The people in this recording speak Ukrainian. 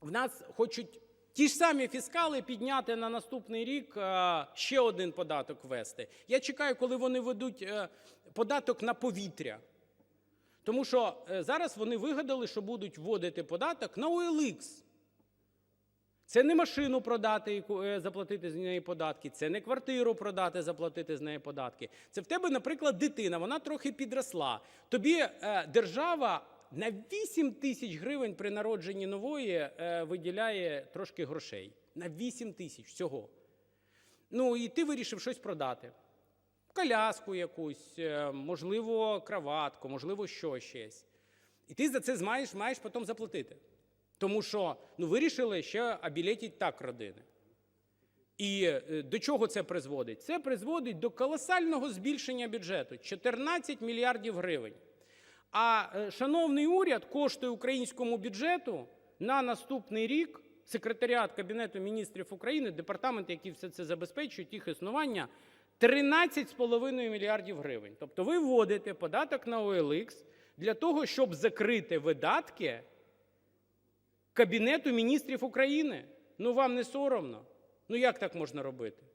в нас хочуть ті ж самі фіскали підняти на наступний рік е, ще один податок ввести. Я чекаю, коли вони ведуть е, податок на повітря. Тому що е, зараз вони вигадали, що будуть вводити податок на OLX. Це не машину продати і заплатити з неї податки, це не квартиру продати, заплатити з неї податки. Це в тебе, наприклад, дитина, вона трохи підросла. Тобі держава на 8 тисяч гривень при народженні нової е, виділяє трошки грошей. На 8 тисяч всього. Ну і ти вирішив щось продати. Коляску якусь, е, можливо, краватку, можливо, що щось. І ти за це маєш, маєш потім заплатити. Тому що ну, вирішили ще обілетити так родини. І е, до чого це призводить? Це призводить до колосального збільшення бюджету 14 мільярдів гривень. А е, шановний уряд коштує українському бюджету на наступний рік секретаріат Кабінету міністрів України, департамент, який все це забезпечує, їх існування 13,5 мільярдів гривень. Тобто ви вводите податок на OLX для того, щоб закрити видатки Кабінету міністрів України. Ну вам не соромно? Ну як так можна робити?